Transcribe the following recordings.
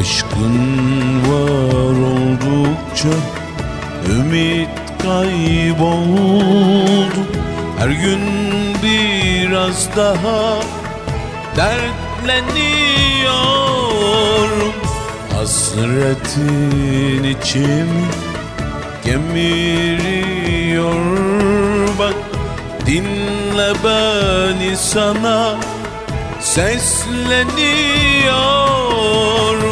Aşkın var oldukça ümit kayboldu. Her gün biraz daha dertleniyorum Hasretin içimi gemiriyor bak Dinle beni sana sesleniyorum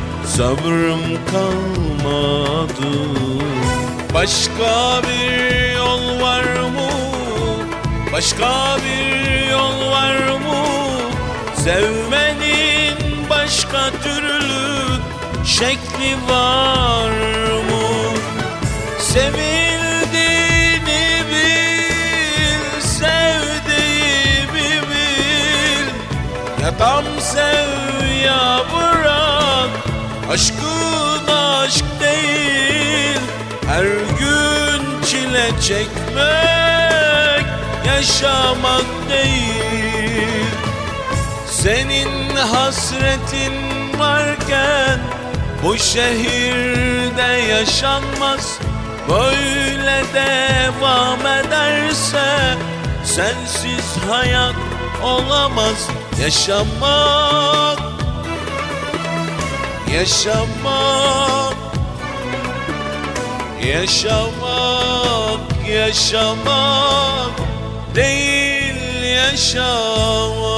sabrım kalmadı Başka bir yol var mı? Başka bir yol var mı? Sevmenin başka türlü şekli var mı? Sevildiğini bil, sevdiğimi bil Ya tam sev ya bırak Aşkın aşk değil Her gün çile çekmek Yaşamak değil. Senin hasretin varken Bu şehirde yaşanmaz. Böyle devam ederse Sensiz hayat olamaz. Yaşamak Yaşamak Yaşamak Yaşamak Değil yaşamak